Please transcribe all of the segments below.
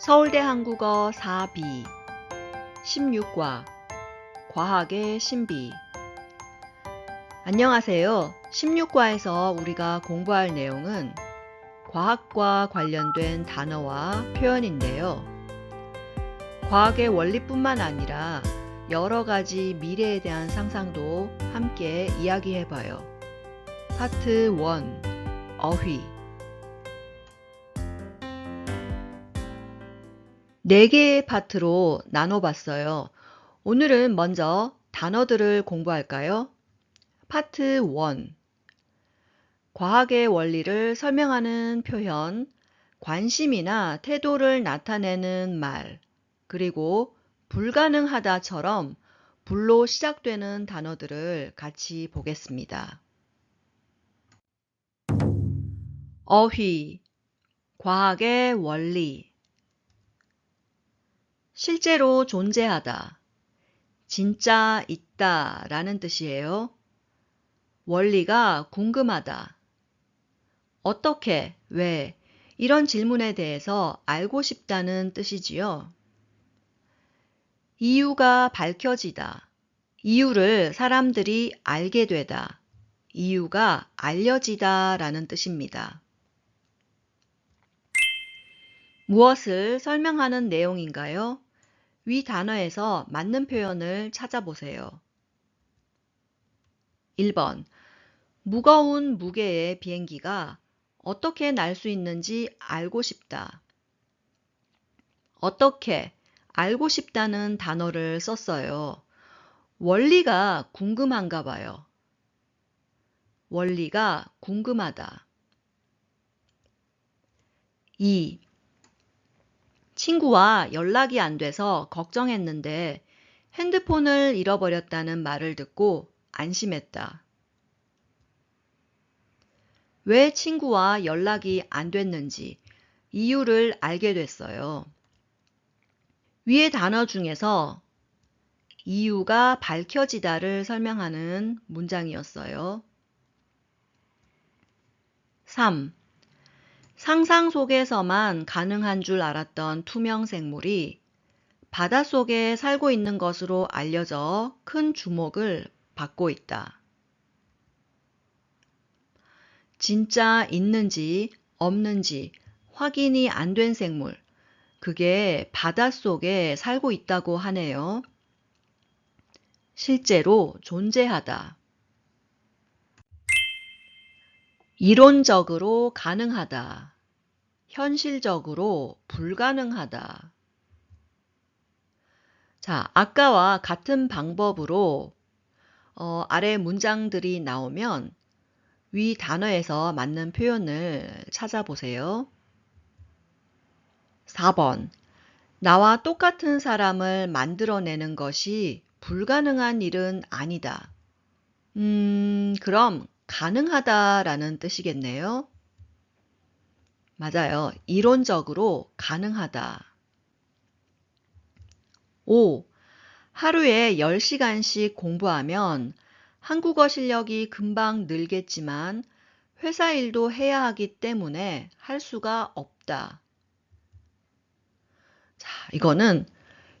서울대 한국어 4B 16과 과학의 신비 안녕하세요. 16과에서 우리가 공부할 내용은 과학과 관련된 단어와 표현인데요. 과학의 원리뿐만 아니라 여러 가지 미래에 대한 상상도 함께 이야기해봐요. 파트 1 어휘 네 개의 파트로 나눠봤어요. 오늘은 먼저 단어들을 공부할까요? 파트 1 과학의 원리를 설명하는 표현, 관심이나 태도를 나타내는 말, 그리고 불가능하다처럼 불로 시작되는 단어들을 같이 보겠습니다. 어휘, 과학의 원리, 실제로 존재하다, 진짜 있다 라는 뜻이에요. 원리가 궁금하다. 어떻게, 왜, 이런 질문에 대해서 알고 싶다는 뜻이지요. 이유가 밝혀지다. 이유를 사람들이 알게 되다. 이유가 알려지다 라는 뜻입니다. 무엇을 설명하는 내용인가요? 위 단어에서 맞는 표현을 찾아보세요. 1번. 무거운 무게의 비행기가 어떻게 날 수 있는지 알고 싶다. 어떻게 알고 싶다는 단어를 썼어요. 원리가 궁금한가 봐요. 원리가 궁금하다. 2. 친구와 연락이 안 돼서 걱정했는데 핸드폰을 잃어버렸다는 말을 듣고 안심했다. 왜 친구와 연락이 안 됐는지 이유를 알게 됐어요. 위의 단어 중에서 이유가 밝혀지다를 설명하는 문장이었어요. 3. 상상 속에서만 가능한 줄 알았던 투명 생물이 바닷속에 살고 있는 것으로 알려져 큰 주목을 받고 있다. 진짜 있는지 없는지 확인이 안 된 생물, 그게 바닷속에 살고 있다고 하네요. 실제로 존재하다. 이론적으로 가능하다. 현실적으로 불가능하다. 자, 아까와 같은 방법으로 어, 아래 문장들이 나오면 위 단어에서 맞는 표현을 찾아보세요. 4번. 나와 똑같은 사람을 만들어내는 것이 불가능한 일은 아니다. 음, 그럼 가능하다라는 뜻이겠네요. 맞아요. 이론적으로 가능하다. 5. 하루에 10시간씩 공부하면 한국어 실력이 금방 늘겠지만 회사 일도 해야 하기 때문에 할 수가 없다. 자, 이거는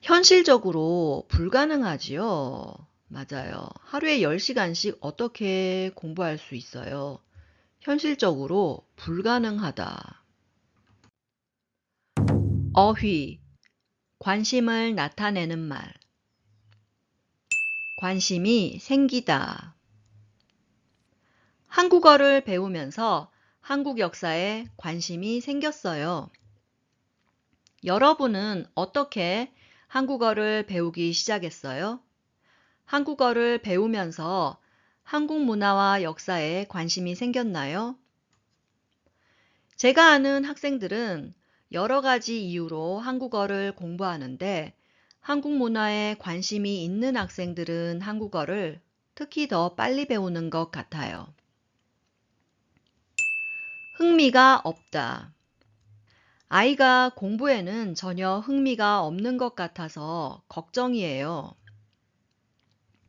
현실적으로 불가능하지요. 맞아요. 하루에 10시간씩 어떻게 공부할 수 있어요? 현실적으로 불가능하다. 어휘, 관심을 나타내는 말. 관심이 생기다. 한국어를 배우면서 한국 역사에 관심이 생겼어요. 여러분은 어떻게 한국어를 배우기 시작했어요? 한국어를 배우면서 한국 문화와 역사에 관심이 생겼나요? 제가 아는 학생들은 여러 가지 이유로 한국어를 공부하는데 한국 문화에 관심이 있는 학생들은 한국어를 특히 더 빨리 배우는 것 같아요. 흥미가 없다. 아이가 공부에는 전혀 흥미가 없는 것 같아서 걱정이에요.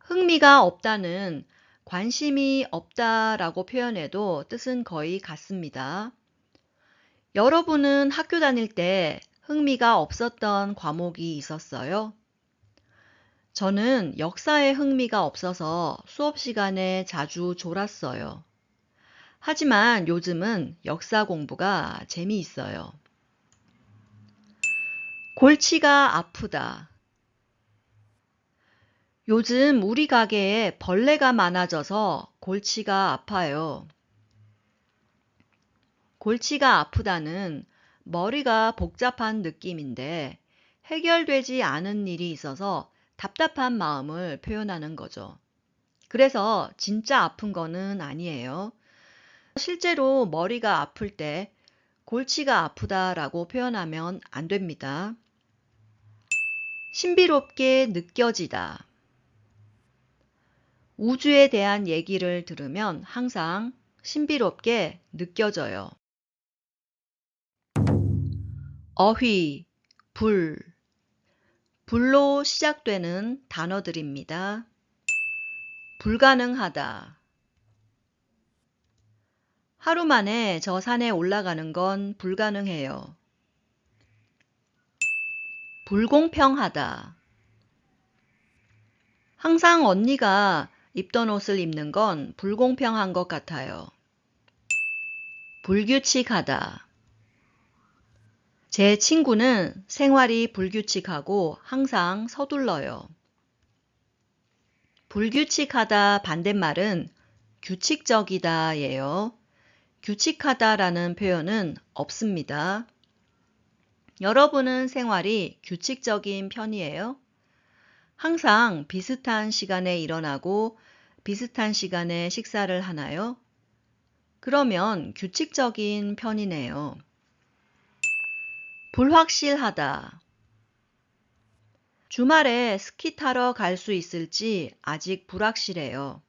흥미가 없다는 관심이 없다라고 표현해도 뜻은 거의 같습니다. 여러분은 학교 다닐 때 흥미가 없었던 과목이 있었어요. 저는 역사에 흥미가 없어서 수업 시간에 자주 졸았어요. 하지만 요즘은 역사 공부가 재미있어요. 골치가 아프다. 요즘 우리 가게에 벌레가 많아져서 골치가 아파요. 골치가 아프다는 머리가 복잡한 느낌인데 해결되지 않은 일이 있어서 답답한 마음을 표현하는 거죠. 그래서 진짜 아픈 거는 아니에요. 실제로 머리가 아플 때 골치가 아프다라고 표현하면 안 됩니다. 신비롭게 느껴지다. 우주에 대한 얘기를 들으면 항상 신비롭게 느껴져요. 어휘, 불. 불로 시작되는 단어들입니다. 불가능하다. 하루 만에 저 산에 올라가는 건 불가능해요. 불공평하다. 항상 언니가 입던 옷을 입는 건 불공평한 것 같아요. 불규칙하다. 제 친구는 생활이 불규칙하고 항상 서둘러요. 불규칙하다 반대말은 규칙적이다 예요. 규칙하다라는 표현은 없습니다. 여러분은 생활이 규칙적인 편이에요? 항상 비슷한 시간에 일어나고 비슷한 시간에 식사를 하나요? 그러면 규칙적인 편이네요. 불확실하다. 주말에 스키 타러 갈 수 있을지 아직 불확실해요.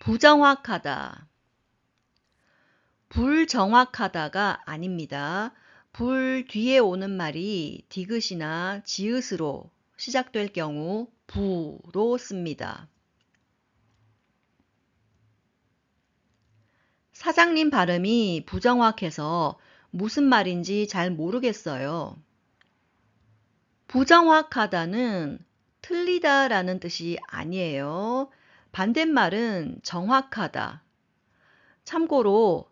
부정확하다. 불정확하다가 아닙니다. 불 뒤에 오는 말이 디귿이나 지읒으로 시작될 경우 부로 씁니다. 사장님 발음이 부정확해서 무슨 말인지 잘 모르겠어요. 부정확하다는 틀리다 라는 뜻이 아니에요. 반대말은 정확하다. 참고로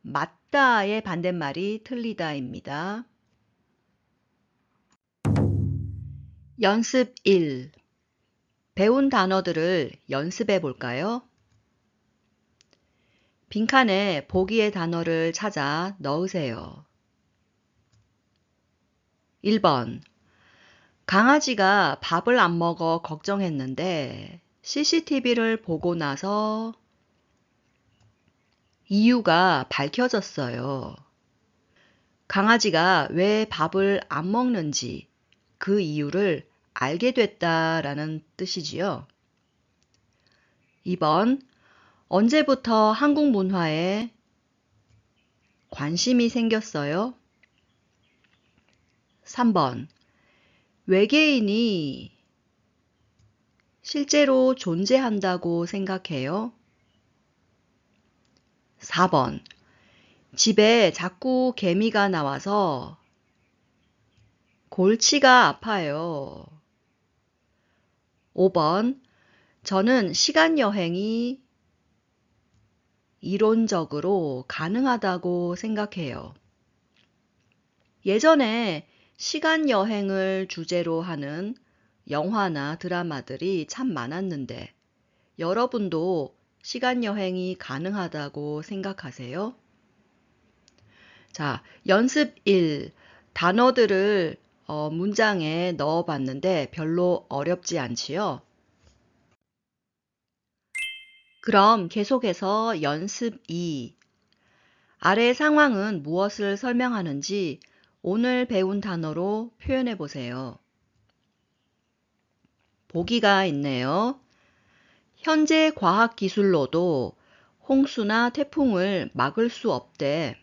맞다의 반대말이 틀리다입니다. 연습 1. 배운 단어들을 연습해 볼까요? 빈칸에 보기의 단어를 찾아 넣으세요. 1번. 강아지가 밥을 안 먹어 걱정했는데 CCTV를 보고 나서 이유가 밝혀졌어요. 강아지가 왜 밥을 안 먹는지 그 이유를 알게 됐다라는 뜻이지요. 2번. 언제부터 한국 문화에 관심이 생겼어요? 3번. 외계인이 실제로 존재한다고 생각해요? 4번. 집에 자꾸 개미가 나와서 골치가 아파요. 5번. 저는 시간 여행이 이론적으로 가능하다고 생각해요. 예전에 시간 여행을 주제로 하는 영화나 드라마들이 참 많았는데 여러분도 시간 여행이 가능하다고 생각하세요? 자, 연습 1. 단어들을 어, 문장에 넣어 봤는데 별로 어렵지 않지요? 그럼 계속해서 연습 2. 아래 상황은 무엇을 설명하는지 오늘 배운 단어로 표현해 보세요. 보기가 있네요. 현재 과학 기술로도 홍수나 태풍을 막을 수 없대.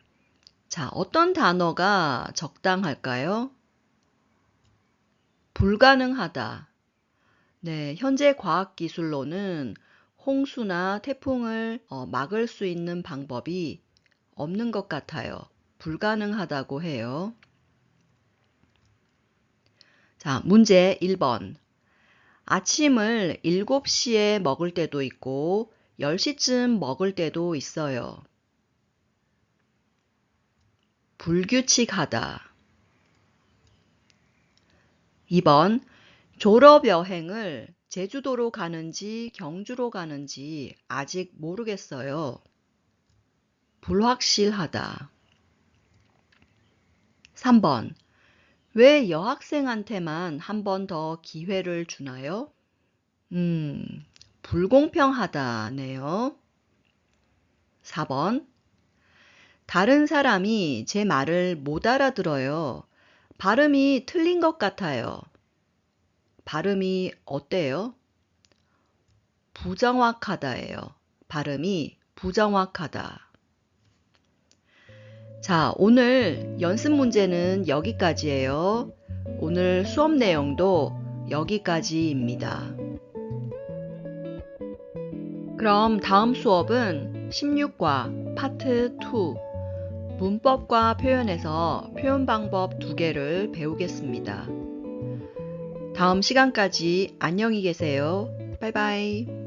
자, 어떤 단어가 적당할까요? 불가능하다. 네, 현재 과학기술로는 홍수나 태풍을 어, 막을 수 있는 방법이 없는 것 같아요. 불가능하다고 해요. 자, 문제 1번. 아침을 7시에 먹을 때도 있고 10시쯤 먹을 때도 있어요. 불규칙하다. 2번. 졸업 여행을 제주도로 가는지 경주로 가는지 아직 모르겠어요. 불확실하다. 3번. 왜 여학생한테만 한 번 더 기회를 주나요? 음, 불공평하다네요. 4번. 다른 사람이 제 말을 못 알아들어요. 발음이 틀린 것 같아요. 발음이 어때요? 부정확하다예요. 발음이 부정확하다. 자, 오늘 연습 문제는 여기까지예요. 오늘 수업 내용도 여기까지입니다. 그럼 다음 수업은 16과 파트 2 문법과 표현에서 표현 방법 두 개를 배우겠습니다. 다음 시간까지 안녕히 계세요. 바이바이.